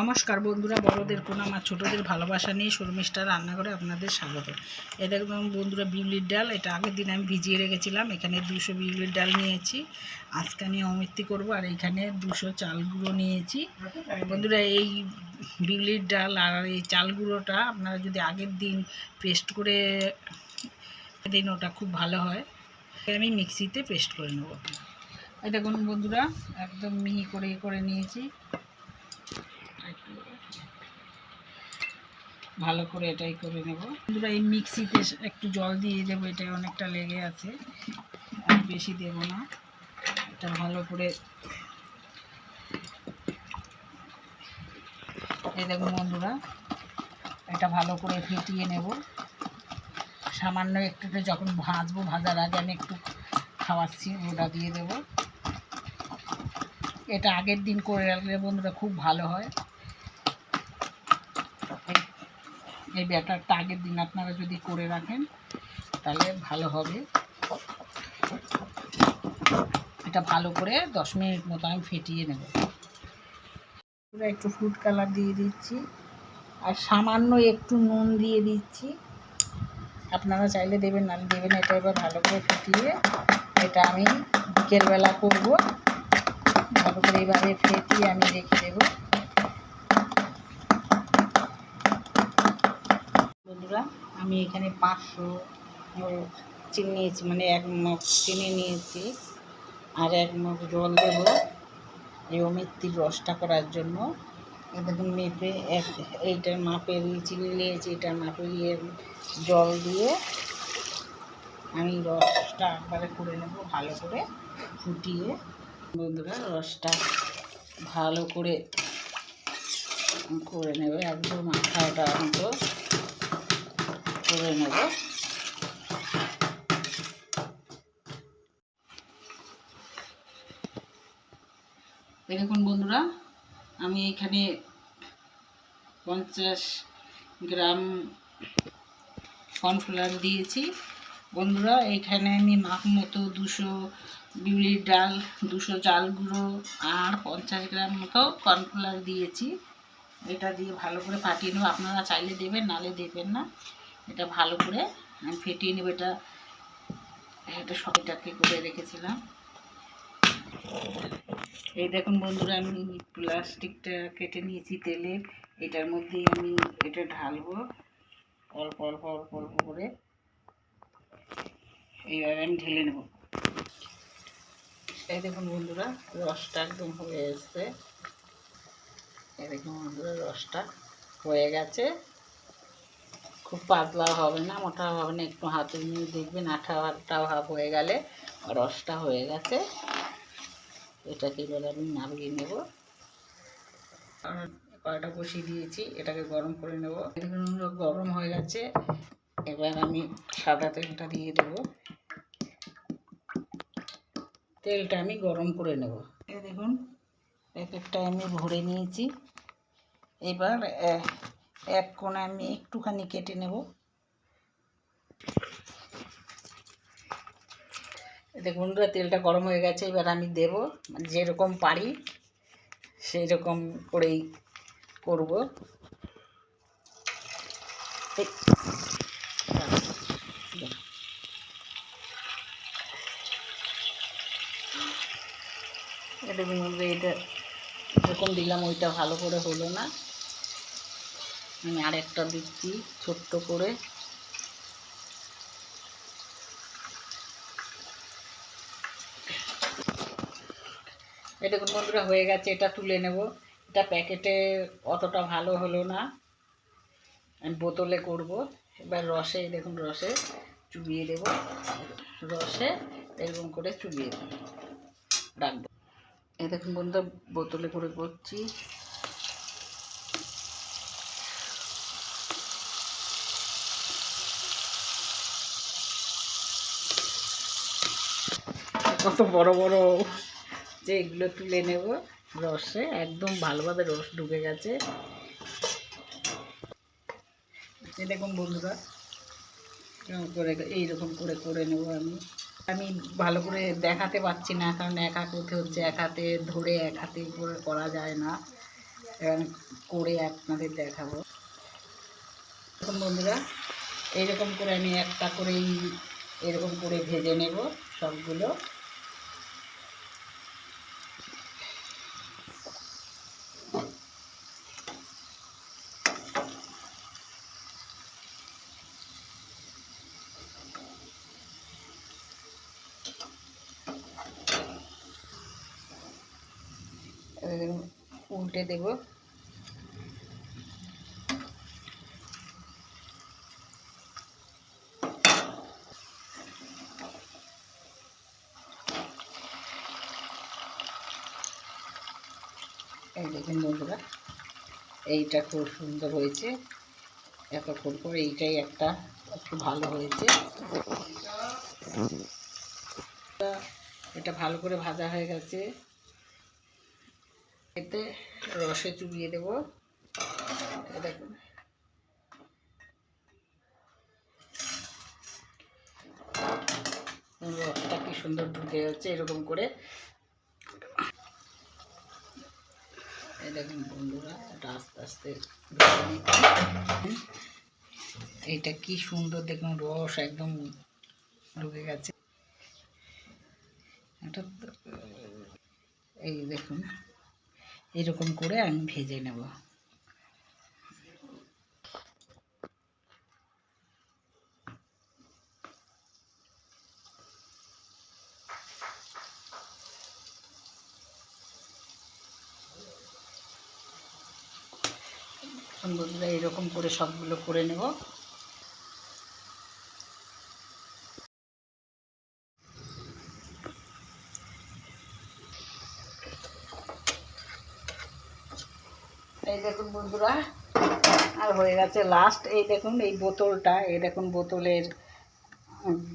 নমস্কার বন্ধুরা, বড়দের প্রণাম আর ছোটোদের ভালোবাসা নিয়ে শর্মিষ্ঠা রান্নাঘরে আপনাদের স্বাগত। এই দেখুন বন্ধুরা, বিউলির ডাল, এটা আগের দিন আমি ভিজিয়ে রেখেছিলাম, এখানে দুশো বিউলির ডাল নিয়েছি। আজকে আমি অমৃতি করব আর এখানে দুশো চাল গুঁড়ো নিয়েছি। বন্ধুরা, এই বিউলির ডাল আর এই চাল গুঁড়োটা আপনারা যদি আগের দিন পেস্ট করে দিন, ওটা খুব ভালো হয়। আমি মিক্সিতে পেস্ট করে নেব। এই দেখুন বন্ধুরা, একদম মিহি করে করে নিয়েছি। ভালো করে এটাই করে নেব। বন্ধুরা, এই মিক্সিতে একটু জল দিয়ে দেবো এটা অনেকটা লেগে আছে। আর বেশি দেব না। এটা ভালো করে এই দেখুন বন্ধুরা, এটা ভালো করে ফেটিয়ে নেব। সামান্য একটু যখন ভাজবো, ভাজার আগে আমি একটু খাওয়াচ্ছি, ওটা দিয়ে দেব। এটা আগের দিন করে রাখলে বন্ধুরা খুব ভালো হয় এই- এই ব্যাটারটা আগের দিন আপনারা যদি করে রাখেন, তাহলে ভালো হবে। এটা ভালো করে দশ মিনিট মতো আমি ফেটিয়ে নেব। একটু ফুড কালার দিয়ে দিচ্ছি, আর সামান্য একটু নুন দিয়ে দিচ্ছি। আপনারা চাইলে দেবেন, না দেবেন এটা এবার ভালো করে ফেটিয়ে এটা আমি বিকেলবেলা করব। ভালো করে এইভাবে ফেটিয়ে আমি রেখে দেবো। বন্ধুরা আমি এখানে পাঁচশো চিনি নিয়েছি মানে এক মগ চিনি নিয়েছি আর এক মগ জল দেব এই অমিত্তির রসটা করার জন্য। দেখুন মেপে এক, এইটার মাপের চিনি নিয়েছি, এটার মাপে জল দিয়ে আমি রসটা একবারে করে নেব ভালো করে ফুটিয়ে। বন্ধুরা, রসটা ভালো করে করে নেবে একদম মাথাটা মতো করে নেব। দেখুন বন্ধুরা, আমি এখানে পঞ্চাশ গ্রাম কর্নফ্লাওয়ার দিয়েছি। বন্ধুরা, এখানে আমি মাপ মতো দুশো বিউলির ডাল, দুশো চাল গুঁড়ো আর পঞ্চাশ গ্রাম মতো কর্নফ্লাওয়ার দিয়েছি। এটা দিয়ে ভালো করে ফাটিয়ে নেব। আপনারা চাইলে দেবেন নালে দেবেন না। এটা ভালো করে আমি ফেটিয়ে নেব, এটা এটা সবটাকে করে রেখেছিলাম। এই দেখুন বন্ধুরা, আমি প্লাস্টিকটা কেটে নিয়েছি তেলের এটার মধ্যেই আমি এটা ঢালবো, অল্প অল্প অল্প অল্প করে। এইভাবে আমি ঢেলে নেব। এই দেখুন বন্ধুরা, রসটা একদম হয়ে এসছে। এই দেখুন বন্ধুরা, রসটা হয়ে গেছে। খুব পাতলা হবে না, মোটা হবে না, একটু হাতে নিয়ে দেখবেন আঠা আঠা ভাব হয়ে গেলে রসটা হয়ে গেছে। এটাকে এবার আমি নামিয়ে নেব। কড়াটা বসিয়ে দিয়েছি, এটাকে গরম করে নেব। গরম হয়ে গেছে, এবার আমি সাদা তেলটা দিয়ে দেবো। তেলটা আমি গরম করে নেব। দেখুন প্যাকেটটা আমি ভরে নিয়েছি। এবার এক কোণে আমি একটুখানি কেটে নেব। বন্ধুরা, তেলটা গরম হয়ে গেছে, এবার আমি দেব। মানে যেরকম পারি সেই রকম করেই করব। এটা এটা যেরকম দিলাম, ওইটা ভালো করে হলো না। আমি আরেকটা দিচ্ছি, ছোট্ট করে। দেখুন বন্ধুরা, হয়ে গেছে, এটা তুলে নেব। এটা প্যাকেটে অতটা ভালো হলো না। আমি বোতলে করব। এবার রসে দেখুন রসে চুবিয়ে দেব। রসে এরকম করে চুবিয়ে দেব। রাখব। এই দেখুন বন্ধুরা, বোতলে করে করছি। কত বড় বড়। যে এগুলো তুলে নেব রসে, একদম ভালোভাবে রস ঢুকে গেছে। দেখুন বন্ধুরা এরকম করে এইরকম করে করে নেব আমি। আমি ভালো করে দেখাতে পারছি না, কারণ এক করতে হচ্ছে, এক হাতে ধরে এক হাতে করে করা যায় না। এবার করে আপনাদের দেখাবো। এখন বন্ধুরা, এইরকম করে আমি একটা করেই এরকম করে ভেজে নেব সবগুলো। উল্টে দেব। দেখুন বন্ধুরা, এইটা খুব সুন্দর হয়েছে। এতক্ষণ পর এইটাই একটা একটু ভালো হয়েছে। এটা ভালো করে ভাজা হয়ে গেছে। এতে রসে চুবিয়ে দেব। দেখুন। রসটা কি সুন্দর ঢুকে যাচ্ছে এরকম করে। দেখুন বন্ধুরা, এটা আস্তে আস্তে। এইটা কি সুন্দর দেখুন, রস একদম ঢুকে গেছে। এটা এই দেখুন। এরকম করে আমি ভেজে নেব। বন্ধুরা এরকম করে সবগুলো করে নেব। এই দেখুন বন্ধুরা, আর হয়ে গেছে লাস্ট এই দেখুন এই বোতলটা, এই দেখুন বোতলের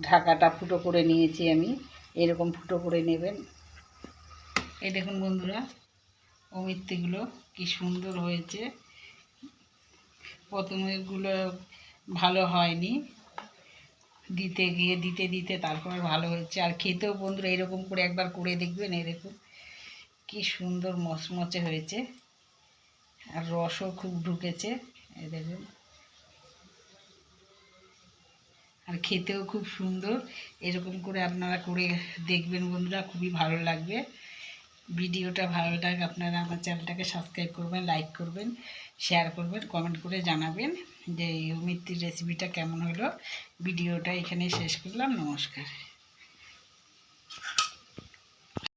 ঢাকাটা ফুটো করে নিয়েছি আমি, এরকম ফুটো করে নেবেন। এই দেখুন বন্ধুরা অমিত্তিগুলো কি সুন্দর হয়েছে। প্রথমেরগুলো ভালো হয়নি, দিতে গিয়ে, দিতে দিতে তারপরে ভালো হয়েছে। আর খেতেও বন্ধুরা এরকম করে একবার করে দেখবেন, এই দেখুন, কি সুন্দর মচমচে হয়েছে। আর রসও খুব ঢুকেছে দেখুন। আর খেতেও খুব সুন্দর, এরকম করে আপনারা করে দেখবেন বন্ধুরা, খুবই ভালো লাগবে। ভিডিওটা ভালো লাগে আপনারা আমার চ্যানেলটাকে সাবস্ক্রাইব করবেন লাইক করবেন শেয়ার করবেন কমেন্ট করে জানাবেন যে এই মিত্তির রেসিপিটা কেমন হলো। ভিডিওটা এখানেই শেষ করলাম, নমস্কার।